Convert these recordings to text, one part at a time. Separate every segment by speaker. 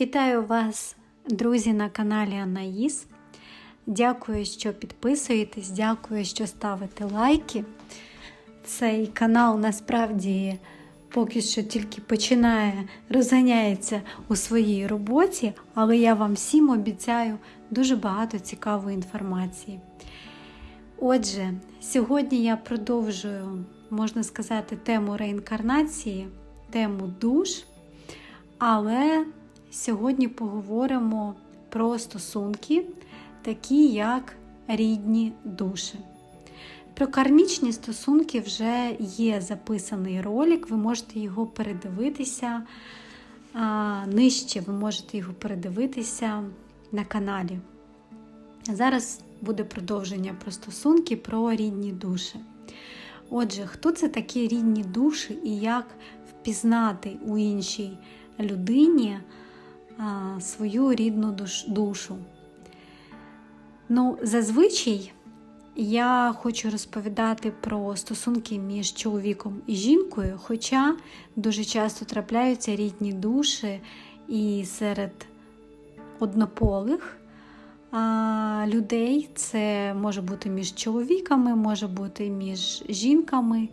Speaker 1: Вітаю вас, друзі, на каналі Анаїс. Дякую, що підписуєтесь, дякую, що ставите лайки. Цей канал насправді поки що тільки починає, розганяється у своїй роботі, але я вам всім обіцяю дуже багато цікавої інформації. Отже, сьогодні я продовжую, можна сказати, тему реінкарнації, тему душ, але сьогодні поговоримо про стосунки, такі як рідні душі. Про кармічні стосунки вже є записаний ролик, ви можете його передивитися нижче, ви можете його передивитися на каналі. Зараз буде продовження про стосунки, про рідні душі. Отже, хто це такі рідні душі і як впізнати у іншій людині свою рідну душу? Ну, зазвичай я хочу розповідати про стосунки між чоловіком і жінкою, хоча дуже часто трапляються рідні душі і серед однополих людей. Це може бути між чоловіками, може бути між жінками,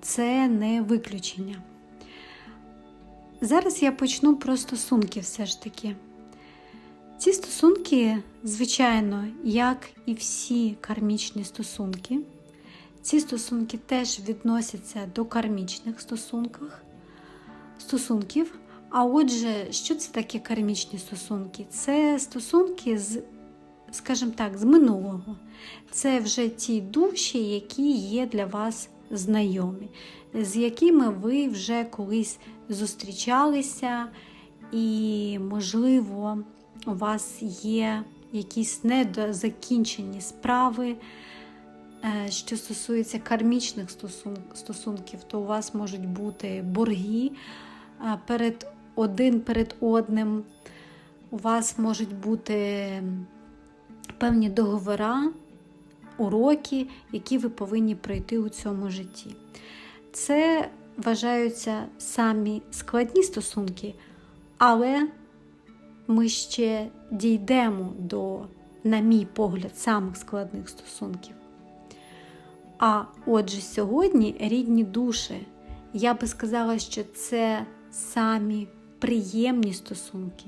Speaker 1: це не виключення. Зараз я почну про стосунки все ж таки. Ці стосунки, звичайно, як і всі кармічні стосунки, ці стосунки теж відносяться до кармічних стосунків. стосунків. А отже, що це таке кармічні стосунки? Це стосунки з, скажімо так, з минулого. Це вже ті душі, які є для вас знайомі, з якими ви вже колись зустрічалися, і, можливо, у вас є якісь недозакінчені справи, що стосується кармічних стосунків, то у вас можуть бути борги перед один перед одним. У вас можуть бути певні договори, уроки, які ви повинні пройти у цьому житті. Це вважаються самі складні стосунки, але ми ще дійдемо до, на мій погляд, самих складних стосунків. А отже, сьогодні рідні душі, я би сказала, що це самі приємні стосунки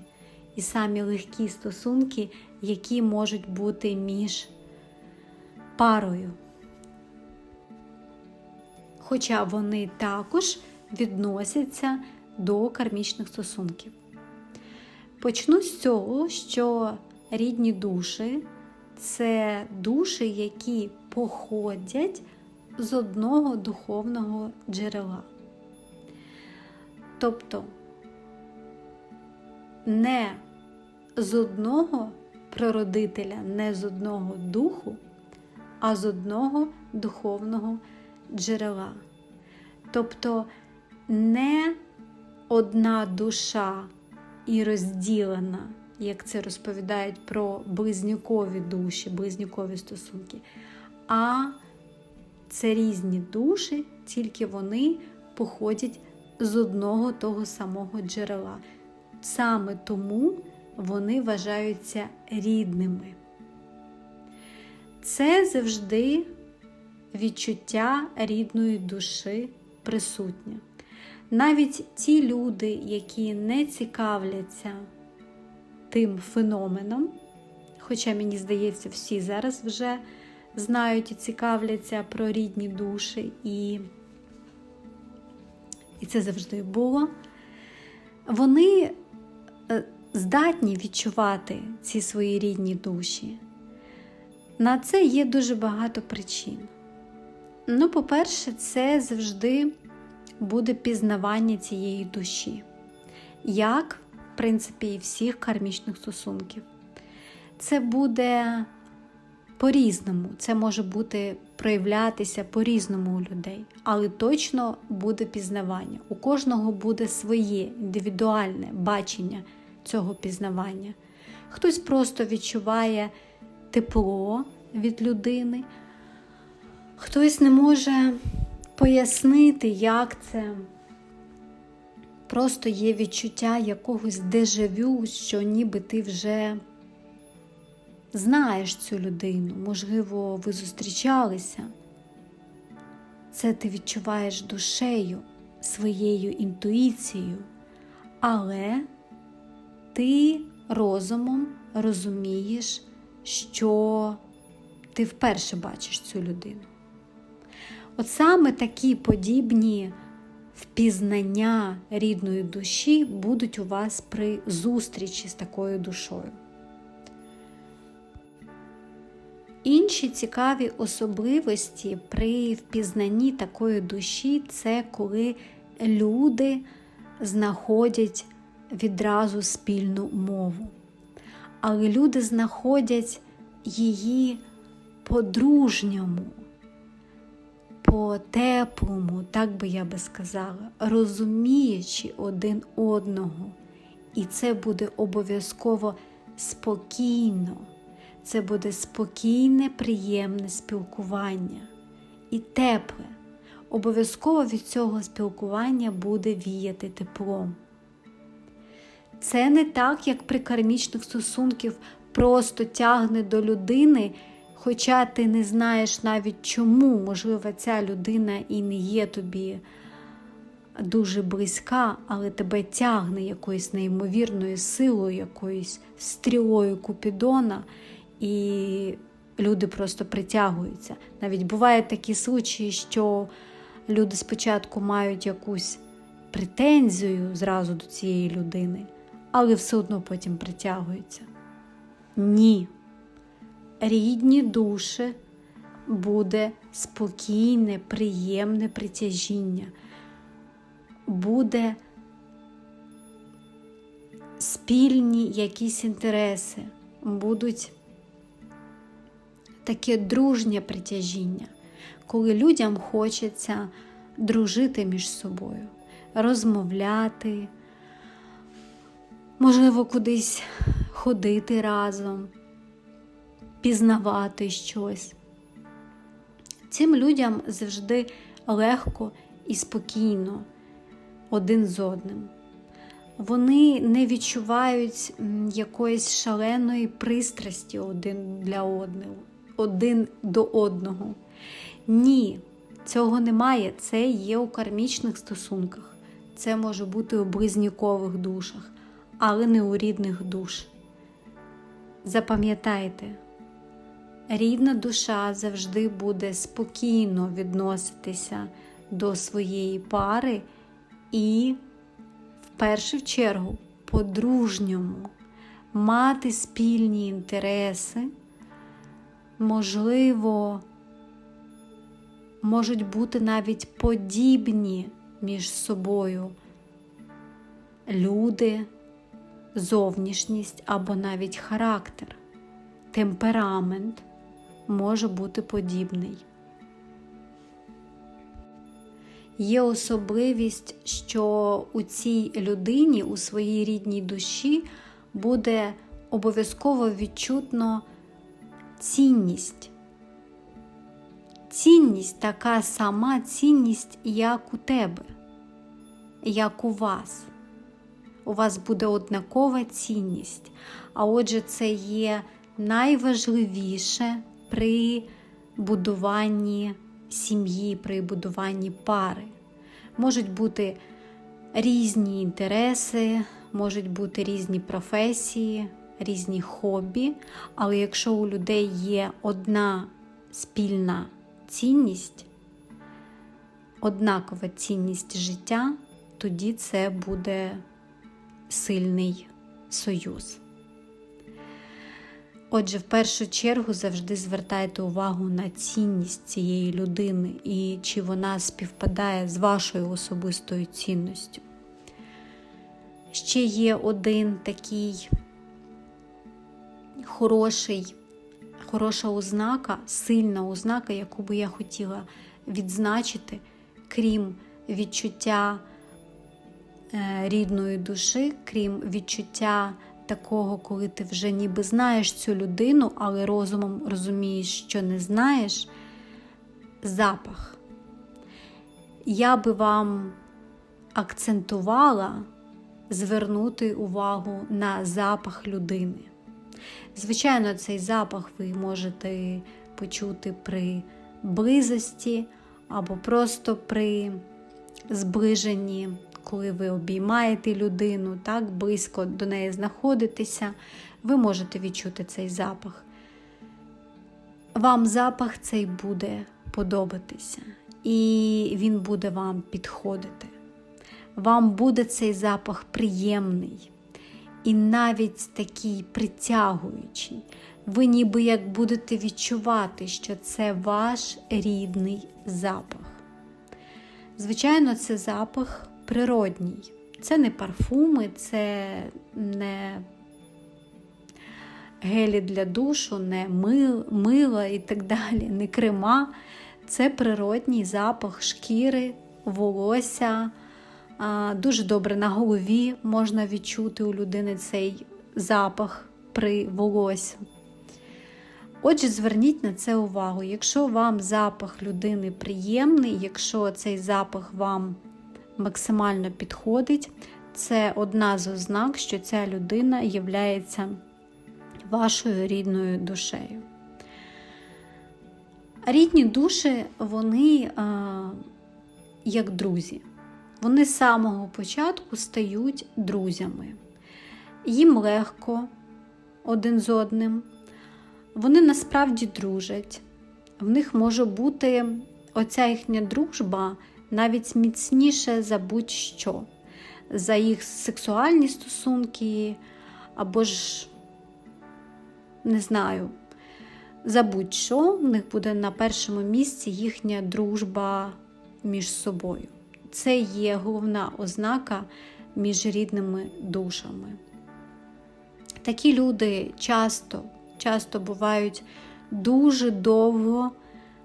Speaker 1: і самі легкі стосунки, які можуть бути між парою. Хоча вони також відносяться до кармічних стосунків. Почну з цього, що рідні душі це душі, які походять з одного духовного джерела. Тобто не з одного прародителя, не з одного духу, а з одного духовного джерела. Тобто не одна душа і розділена, як це розповідають про близнюкові душі, близнюкові стосунки. А це різні душі, тільки вони походять з одного того самого джерела. Саме тому вони вважаються рідними. Це завжди відчуття рідної душі присутнє. Навіть ті люди, які не цікавляться тим феноменом, хоча, мені здається, всі зараз вже знають і цікавляться про рідні душі, і, і це завжди було, вони е, здатні відчувати ці свої рідні душі. На це є дуже багато причин. Ну, по-перше, це завжди буде пізнавання цієї душі, як, в принципі, і всіх кармічних стосунків. Це буде по-різному, це може бути проявлятися по-різному у людей, але точно буде пізнавання. У кожного буде своє індивідуальне бачення цього пізнавання. Хтось просто відчуває тепло від людини, хтось не може пояснити, як це. Просто є відчуття якогось дежавю, що ніби ти вже знаєш цю людину, можливо, ви зустрічалися. Це ти відчуваєш душею, своєю інтуїцією, але ти розумом розумієш, що ти вперше бачиш цю людину. От саме такі подібні впізнання рідної душі будуть у вас при зустрічі з такою душою. Інші цікаві особливості при впізнанні такої душі це коли люди знаходять відразу спільну мову. Але люди знаходять її по-дружньому, по-теплому, так би я би сказала, розуміючи один одного. І це буде обов'язково спокійно. Це буде спокійне, приємне спілкування і тепле. Обов'язково від цього спілкування буде віяти теплом. Це не так, як при кармічних стосунків просто тягне до людини, хоча ти не знаєш навіть чому, можливо, ця людина і не є тобі дуже близька, але тебе тягне якоюсь неймовірною силою, якоюсь стрілою Купідона, і люди просто притягуються. Навіть бувають такі случаї, що люди спочатку мають якусь претензію зразу до цієї людини, але все одно потім притягуються. Ні. Рідні душі буде спокійне, приємне притяжіння, буде спільні якісь інтереси, будуть таке дружнє притяжіння, коли людям хочеться дружити між собою, розмовляти, можливо, кудись ходити разом, пізнавати щось. Цим людям завжди легко і спокійно один з одним. Вони не відчувають якоїсь шаленої пристрасті один для одного, один до одного. Ні, цього немає. Це є у кармічних стосунках. Це може бути у близнюкових душах, але не у рідних душ. Запам'ятайте, рідна душа завжди буде спокійно відноситися до своєї пари і, в першу чергу, по-дружньому мати спільні інтереси, можливо, можуть бути навіть подібні між собою люди зовнішність або навіть характер, темперамент може бути подібний. Є особливість, що у цій людині, у своїй рідній душі, буде обов'язково відчутно цінність. Цінність така сама цінність, як у тебе, як у вас у вас буде однакова цінність. А отже, це є найважливіше при будуванні сім'ї, при будуванні пари. Можуть бути різні інтереси, можуть бути різні професії, різні хобі, але якщо у людей є одна спільна цінність, однакова цінність життя, тоді це буде сильний союз. Отже, в першу чергу завжди звертайте увагу на цінність цієї людини і чи вона співпадає з вашою особистою цінністю. Ще є один такий хороший, хороша ознака, сильна ознака, яку би я хотіла відзначити, крім відчуття. Е, рідної душі, крім відчуття такого, коли ти вже ніби знаєш цю людину, але розумом розумієш, що не знаєш, запах. Я би вам акцентувала звернути увагу на запах людини. Звичайно, цей запах ви можете почути при близості або просто при зближенні, коли ви обіймаєте людину, так близько до неї знаходитеся, ви можете відчути цей запах. Вам запах цей буде подобатися, і він буде вам підходити. Вам буде цей запах приємний і навіть такий притягуючий. Ви ніби як будете відчувати, що це ваш рідний запах. Звичайно, це запах природній. Це не парфуми, це не гелі для душу, не мила і так далі, не крема. Це природній запах шкіри, волосся. Дуже добре на голові можна відчути у людини цей запах при волосі. Отже, зверніть на це увагу. Якщо вам запах людини приємний, якщо цей запах вам максимально підходить, це одна з ознак, що ця людина є вашою рідною душею. Рідні душі, вони а, як друзі. Вони з самого початку стають друзями. Їм легко один з одним. Вони насправді дружать. В них може бути оця їхня дружба навіть міцніше за будь-що, за їх сексуальні стосунки, або ж, не знаю, за будь-що в них буде на першому місці їхня дружба між собою. Це є головна ознака між рідними душами. Такі люди часто, часто бувають дуже довго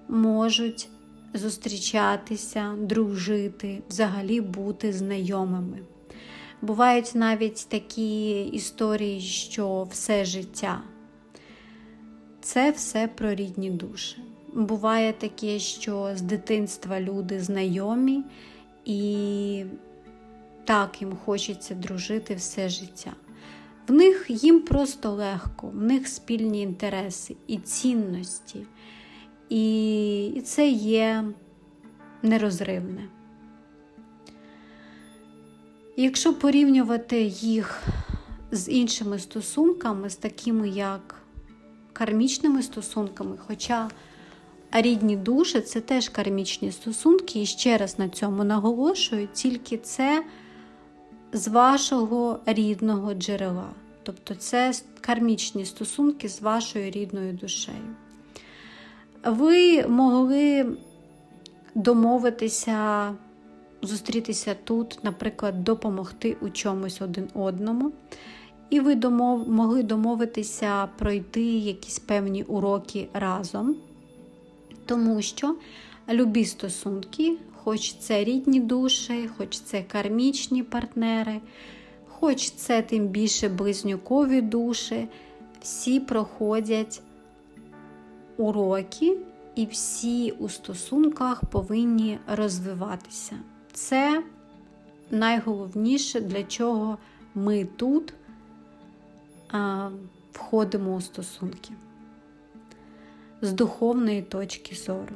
Speaker 1: можуть зустрічатися, дружити, взагалі бути знайомими. Бувають навіть такі історії, що все життя це все про рідні душі. Буває таке, що з дитинства люди знайомі, і так їм хочеться дружити все життя. В них їм просто легко, в них спільні інтереси і цінності. І це є нерозривне. Якщо порівнювати їх з іншими стосунками, з такими як кармічними стосунками, хоча рідні душі це теж кармічні стосунки, і ще раз на цьому наголошую, тільки це з вашого рідного джерела. Тобто це кармічні стосунки з вашою рідною душею. Ви могли домовитися, зустрітися тут, наприклад, допомогти у чомусь один одному. І ви домов, могли домовитися пройти якісь певні уроки разом. Тому що любі стосунки, хоч це рідні душі, хоч це кармічні партнери, хоч це тим більше близнюкові душі, всі проходять уроки, і всі у стосунках повинні розвиватися. Це найголовніше, для чого ми тут а, входимо у стосунки з духовної точки зору.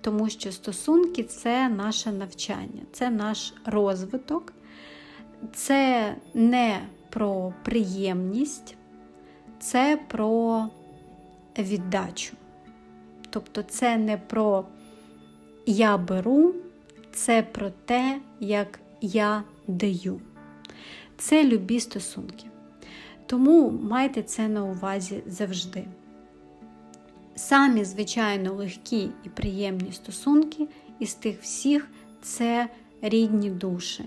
Speaker 1: Тому що стосунки це наше навчання, це наш розвиток, це не про приємність, це про віддачу. Тобто це не про я беру, це про те, як я даю. Це любі стосунки. Тому майте це на увазі завжди. Самі, звичайно, легкі і приємні стосунки із тих всіх це рідні душі.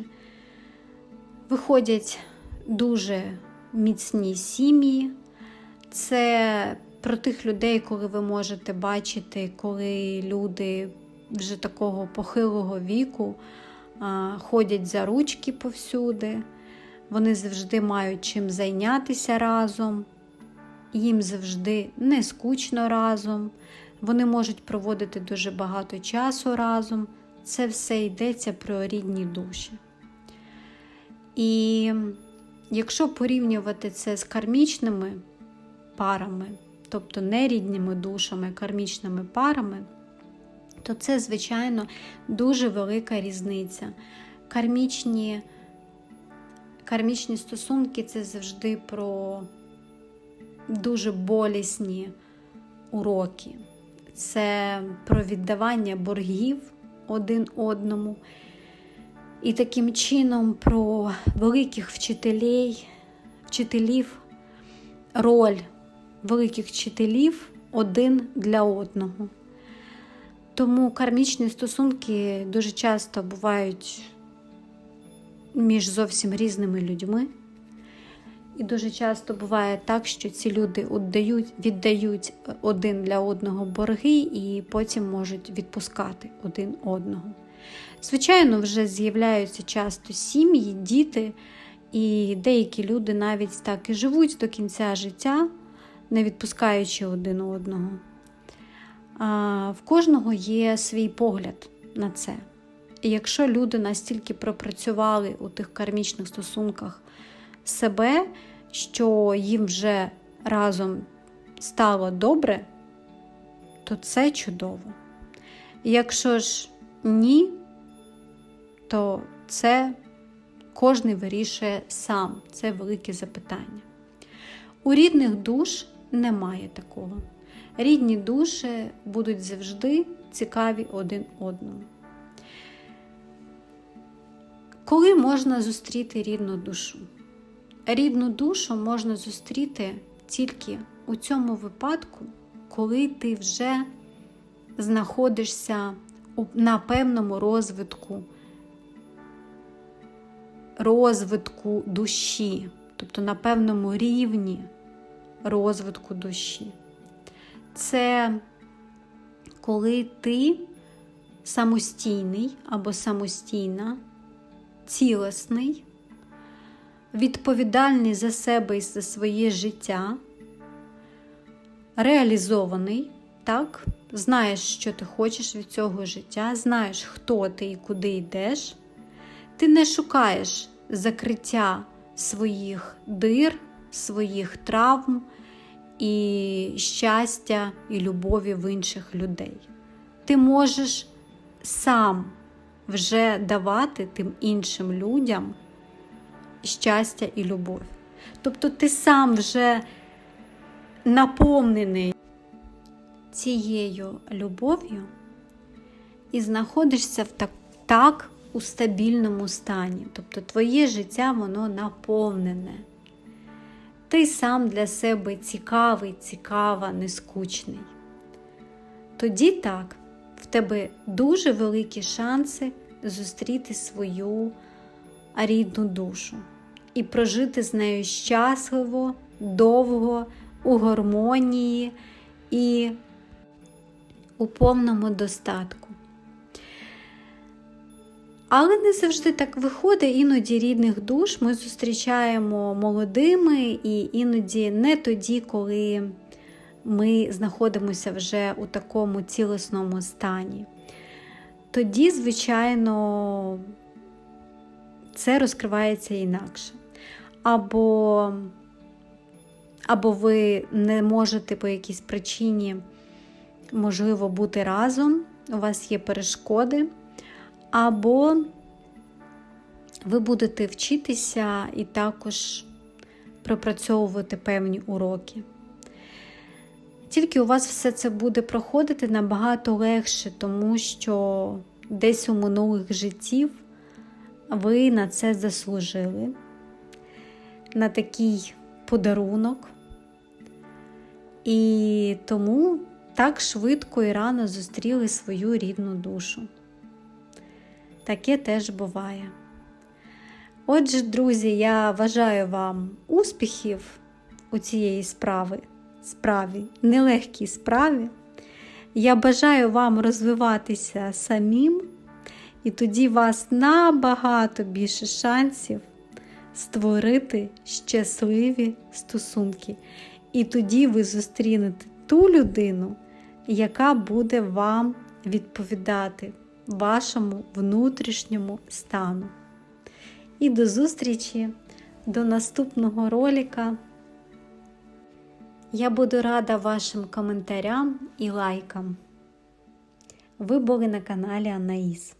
Speaker 1: Виходять дуже міцні сім'ї, це про тих людей, коли ви можете бачити, коли люди вже такого похилого віку ходять за ручки повсюди, вони завжди мають чим зайнятися разом їм завжди не скучно разом, вони можуть проводити дуже багато часу разом. Це все йдеться про рідні душі. І якщо порівнювати це з кармічними парами, тобто не рідними душами, кармічними парами, то це, звичайно, дуже велика різниця. Кармічні, кармічні стосунки це завжди про дуже болісні уроки. Це про віддавання боргів один одному. І таким чином про великих вчителей, вчителів, роль великих вчителів один для одного. Тому кармічні стосунки дуже часто бувають між зовсім різними людьми. І дуже часто буває так, що ці люди віддають, віддають один для одного борги і потім можуть відпускати один одного. Звичайно, вже з'являються часто сім'ї, діти, і деякі люди навіть так і живуть до кінця життя, не відпускаючи один одного. В кожного є свій погляд на це. І якщо люди настільки пропрацювали у тих кармічних стосунках себе, що їм вже разом стало добре, то це чудово. Якщо ж ні, то це кожен вирішує сам. Це велике запитання. У рідних душ немає такого. Рідні душі будуть завжди цікаві один одному. Коли можна зустріти рідну душу? Рідну душу можна зустріти тільки у цьому випадку, коли ти вже знаходишся на певному розвитку, розвитку душі, тобто на певному рівні розвитку душі. Це коли ти самостійний або самостійна, цілісний, відповідальний за себе і за своє життя, реалізований, так? знаєш, що ти хочеш від цього життя, знаєш, хто ти і куди йдеш. Ти не шукаєш закриття своїх дир, своїх травм і щастя і любові в інших людей. Ти можеш сам вже давати тим іншим людям щастя і любов. Тобто ти сам вже наповнений цією любов'ю і знаходишся в так, так у стабільному стані. Тобто твоє життя воно наповнене. Ти сам для себе цікавий, цікава, нескучний. Тоді так, в тебе дуже великі шанси зустріти свою рідну душу і прожити з нею щасливо, довго, у гармонії і у повному достатку. Але не завжди так виходить, іноді рідних душ ми зустрічаємо молодими, і іноді не тоді, коли ми знаходимося вже у такому цілісному стані. Тоді, звичайно, це розкривається інакше. Або, або ви не можете по якійсь причині, можливо, бути разом, у вас є перешкоди, або ви будете вчитися і також пропрацьовувати певні уроки. Тільки у вас все це буде проходити набагато легше, тому що десь у минулих життів ви на це заслужили, на такий подарунок. І тому так швидко і рано зустріли свою рідну душу. Таке теж буває. Отже, друзі, я бажаю вам успіхів у цієї справи, справі, нелегкій справі. Я бажаю вам розвиватися самим, і тоді у вас набагато більше шансів створити щасливі стосунки. І тоді ви зустрінете ту людину, яка буде вам відповідати вашому внутрішньому стану. І до зустрічі, до наступного ролика. Я буду рада вашим коментарям і лайкам. Ви були на каналі Анаїс.